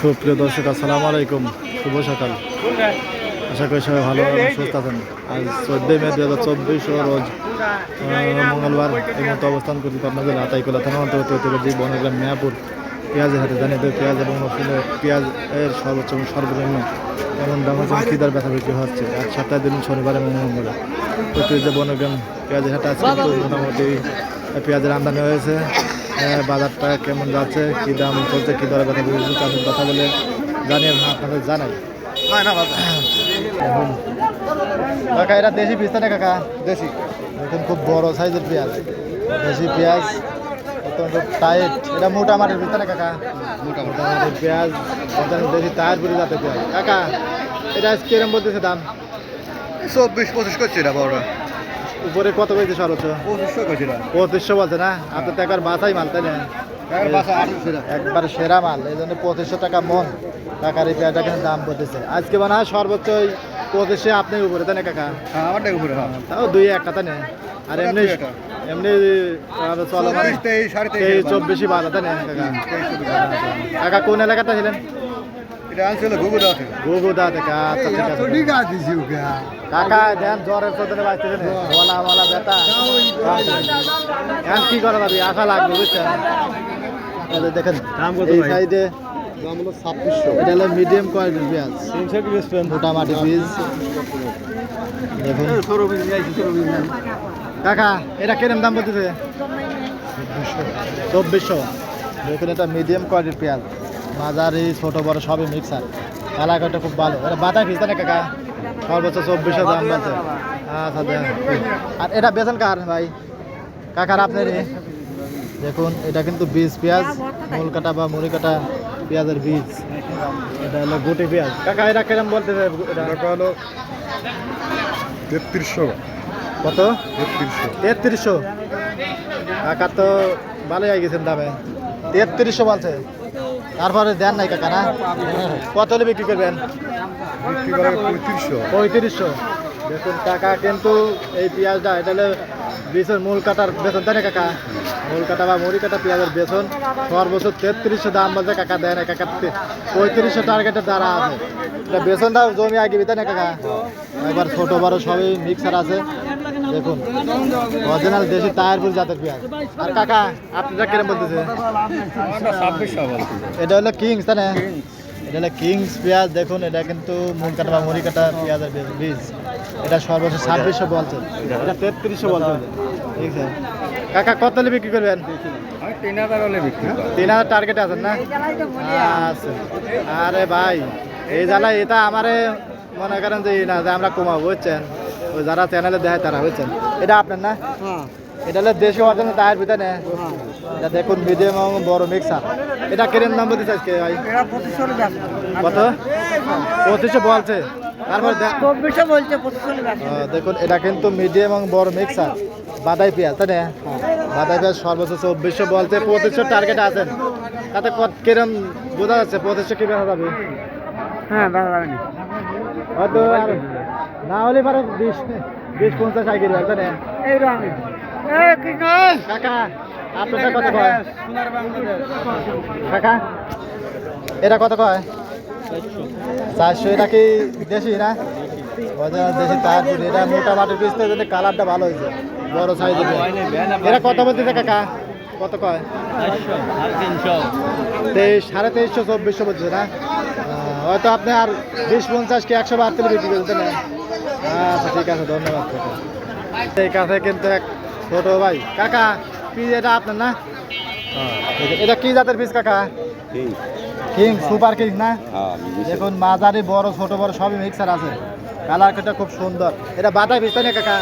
সুপ্রিয় দর্শক, আসসালামু আলাইকুম। শুভ সকাল। আশা করি সবাই ভালো সুস্থ আছেন। আজ চোদ্দই মে দু হাজার চব্বিশ রোজ মঙ্গলবার এই মতো অবস্থান করছি পাবনা জেলা আতাইকোলা থানা অন্তর্গত ঐতিহ্যবাহী বনগ্রাম মেয়াপুর পেঁয়াজের হাতে জানিয়ে দেয় পেঁয়াজ এবং মসুলে পেঁয়াজ এর সর্বোচ্চ এবং সর্বনিম্ন এমন দাম হচ্ছে কি দর ব্যথা বিক্রি হচ্ছে এক সপ্তাহের দিন শনিবার এবং মঙ্গলবার। ঐতিহ্য বনগ্রাম পেঁয়াজের হাটে আজকে মোটামুটি পেঁয়াজের আমদানি হয়েছে। বাজারটা কেমন যাচ্ছে? কী দাম চলছে? কী দরে কথা বলছে তাদের কথা বলে জানিয়ে আপনাদের জানাই। কাকা এটা দেশি পিস্তা না কাকা? দেশি। দেখুন খুব বড় সাইজের পেঁয়াজ। দেশি পেঁয়াজ অত্যন্ত টাইট এটা মোটা মাটির না কাকা? মোটা মাটির। পেঁয়াজ অত্যন্ত দেশি টায়ার পুরি যাতে পেঁয়াজ। কাকা এটা কিরম বলতেছে দাম? চব্বিশ পঁচিশ করছি না বড়রা উপরে কত করেছে সর্বোচ্চ? পঁচিশশো বলছে না? আপনি তো একবার বাসাই মাল তাই না? একবার সেরা মাল। এই জন্য পঁচিশশো টাকা মন। টাকার এই পেঁয়াজটা কিন্তু দাম পড়তেছে। আজকে মনে হয় সর্বোচ্চ ওই পঁচিশে আপনি উপরে তাই না কাকা? হ্যাঁ আমার টাকা উপরে হ্যাঁ। তাও দুই একটা তাই না? আর এমনি এমনি চলো চব্বিশ তেইশ চব্বিশই ভালো তাই না কাকা? কাকা কোন এলাকাটা ছিলেন থেকে আচ্ছা ঠিক আছে। কাকা দেন জ্বরের চোদনে বাঁচতেছেন বলা বলা ব্যথা। এখন কি করা যাবে আশা লাগবে বুঝছেন দেখেন দাম কত এই সাইডে দাম হলো ছাব্বিশশো। এটা হলো মিডিয়াম কোয়ালিটির পেঁয়াজ। তিনশো কি মোটামাটি দেখুন। কাকা এটা কিরম দাম বলতেছে? চব্বিশশো। দেখুন এটা মিডিয়াম কোয়ালিটির পেঁয়াজ। মাঝারি ছোট বড় সবই মিক্সার এলাকাটা খুব ভালো। এটা বাটা পিস না কাকা? সর্বোচ্চ চব্বিশশো দাম বলছে আচ্ছা আর এটা বেতন কার ভাই? কাকার আপনারই দেখুন এটা কিন্তু বীজ পেঁয়াজ মূল কাটা বা মুড়ি কাটা পেঁয়াজের বীজ। এটা হলো গুটি পেঁয়াজ। কাকা এটা কিরম বলতেছে এটা? হলো তেত্রিশশো। কত? তেত্রিশশো। তেত্রিশশো। কাকা তো ভালোই হয়ে গেছেন দামে। তেত্রিশশো বলছে। তারপরে দেন নাই কাকা না? কত হলে বিক্রি করবেন? বিক্রি করে পঁয়ত্রিশশো। পঁয়ত্রিশশো। দেখুন কাকা কিন্তু এই পেঁয়াজটা এটা হলো বেসন মূল কাটার বেতন না কাকা? মূল কাটা বা মুড়ি কাটা পেঁয়াজের বেতন সর্বোচ্চ তেত্রিশশো দাম বলছে কাকা দেয় না কাকা পঁয়ত্রিশশো টার্গেটের দ্বারা আছে। এটা বেতনটা জমি আগে তাই না কাকা? একবার ছোট বড় সবই মিক্সার আছে। দেখুন অরিজিনাল দেশি টায়ারপুর জাতের পেঁয়াজ। আর কাকা আপনারা কিরম বলতেছে? এটা হলো কিংস তাই না? এটা হলো কিংস পেঁয়াজ দেখুন এটা কিন্তু মূল কাটা বা মুড়ি কাটা পেঁয়াজের বীজ- এটা সর্বোচ্চ ছাব্বিশশো বলছে এটা তেত্রিশশো বলছে ঠিক আছে। কাকা কত হলে বিক্রি করবেন? তিন হাজার হলে বিক্রি তিন হাজার টার্গেট আছেন না? আচ্ছা। আরে ভাই এই জ্বালায় এটা আমারে মনে করেন যে না যে আমরা কমাবো বুঝছেন? যারা চ্যানেলে দেয় তারা বুঝছেন? এটা আপনার না? এটা হলো দেশি অর্জনের টায়ার ভিতরে। এটা দেখুন মিডিয়াম এবং বড় মিক্সার এটা কিরম দাম বলতেছে আজকে ভাই? কত? পঁচিশশো বলছে। তারপর দেখুন এটা কিন্তু মিডিয়াম এবং বড় মিক্সার বাদাই পেঁয়াজ তাই না? বাদাই পেঁয়াজ সর্বোচ্চ চব্বিশশো বলছে পঁচিশশো টার্গেট আছেন। তাতে কত কিরম বোঝা যাচ্ছে পঁচিশশো কি বেচা যাবে হ্যাঁ যাবে হয়তো আর না হলে পারে বিশ বিশ পঞ্চাশ সাইকেল তাই না এই আমি এ কাকা আপনারটা কত কয়? কাকা এটা কত কয়? চারশো এটা কি দেশি না? দেশি তারপর এটা মোটা মাটির পিস তো কালারটা ভালো হয়েছে বড় সাইজের এটা কত বলতেছে কাকা? কত কয়? তেইশ সাড়ে তেইশশো চব্বিশশো বলতেছে না? হয়তো আপনি আর বিশ পঞ্চাশ কি একশো বাহাত্তর বিক্রি করতে না? আচ্ছা ঠিক আছে ধন্যবাদ এই কাছে কিন্তু এক ছোট ভাই। কাকা কি এটা আপনার না? এটা কি জাতের পিস কাকা? কিং সুপার কিং না? দেখুন মাঝারি বড় ছোট বড় সবই মিক্সার আছে। কালার কেটা খুব সুন্দর। এটা বাদাই পিস তাই না কাকা?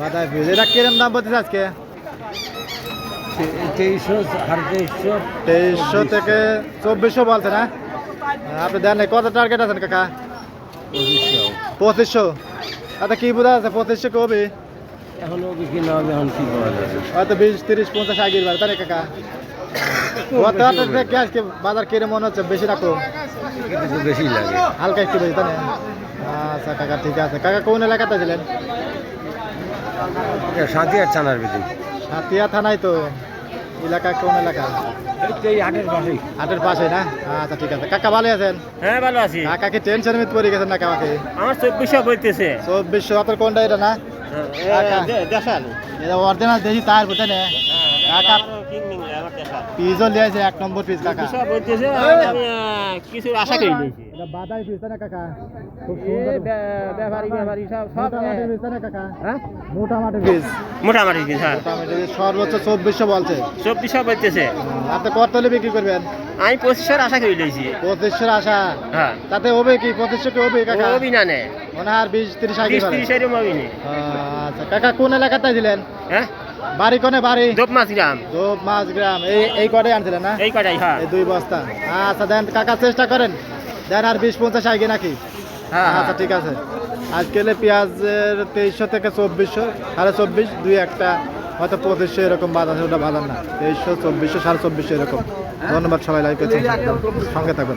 বাদাই। পিস এটা কিরম দাম বলতেছে আজকে? তেইশশো থেকে চব্বিশশো বলছে না? আপনি দেন নাই। কত টার্গেট আছেন কাকা? পঁচিশশো। আচ্ছা কি বোঝা আছে পঁচিশশো কবি এখনও বিক্রি না হবে এখন কি করা যাবে? হয়তো বিশ তিরিশ পঞ্চাশ আগের বার তাই কাকা? আজকে বাজার কিরে মনে হচ্ছে? বেশি রাখো বেশি লাগে। হালকা একটু বেশি তাই আচ্ছা কাকা ঠিক আছে। কাকা কোন এলাকাতে ছিলেন? আর চানার বিক্রি হাতিয়া থানায় তো। এলাকা কোন এলাকা? হাটের পাশে না? আচ্ছা ঠিক আছে। কাকা ভালো আছেন? হ্যাঁ ভালো আছি। কাকাকে টেনশন মিত পড়ে গেছেন না কাকাকে আমার চব্বিশশো বলতেছে চব্বিশশো আপনার কোনটা এটা না? কাকা। দেশাল। অরিজিনাল দেখি তার নে কাকা পিসও লিয়েছে এক নম্বর পিস কাকা। কিছু আশা করি। এটা বাদাই পিস না কাকা? খুব সুন্দর। ব্যাপারী ব্যাপারী সব সব মোটামাটি পিস না কাকা? হ্যাঁ? মোটামাটি পিস মোটামুটি হ্যাঁ। মোটামুটি পিস সর্বোচ্চ চব্বিশশো বলছে। চব্বিশশো বলতেছে। আপনি কত হলে বিক্রি করবেন? আমি পঁচিশশোর আশা করি লইছি। আশা? হ্যাঁ। তাতে হবে কি? পঁচিশশো কি হবে কাকা? ও না নে। বিশ তিরিশ আগে তিরিশ তিরিশ এরকম হবে আচ্ছা কাকা কোন এলাকাটায় দিলেন? হ্যাঁ? বাড়ি কোনে বাড়ি? দোপ মাছ গ্রাম। দো মাছ গ্রাম। এই এই কটাই আনছিলেন না? এই কটাই হ্যাঁ। এই দুই বস্তা। আচ্ছা দেন কাকা চেষ্টা করেন। দেন আর বিশ পঞ্চাশ আগে নাকি? হ্যাঁ আচ্ছা ঠিক আছে। আজকের পেঁয়াজের তেইশশো থেকে চব্বিশশো সাড়ে চব্বিশ দুই একটা। হয়তো পঁচিশশো এরকম বাদ আছে ওটা ভালো না। তেইশশো চব্বিশশো সাড়ে চব্বিশশো এরকম। ধন্যবাদ সবাই লাইক করছেন। সঙ্গে থাকুন।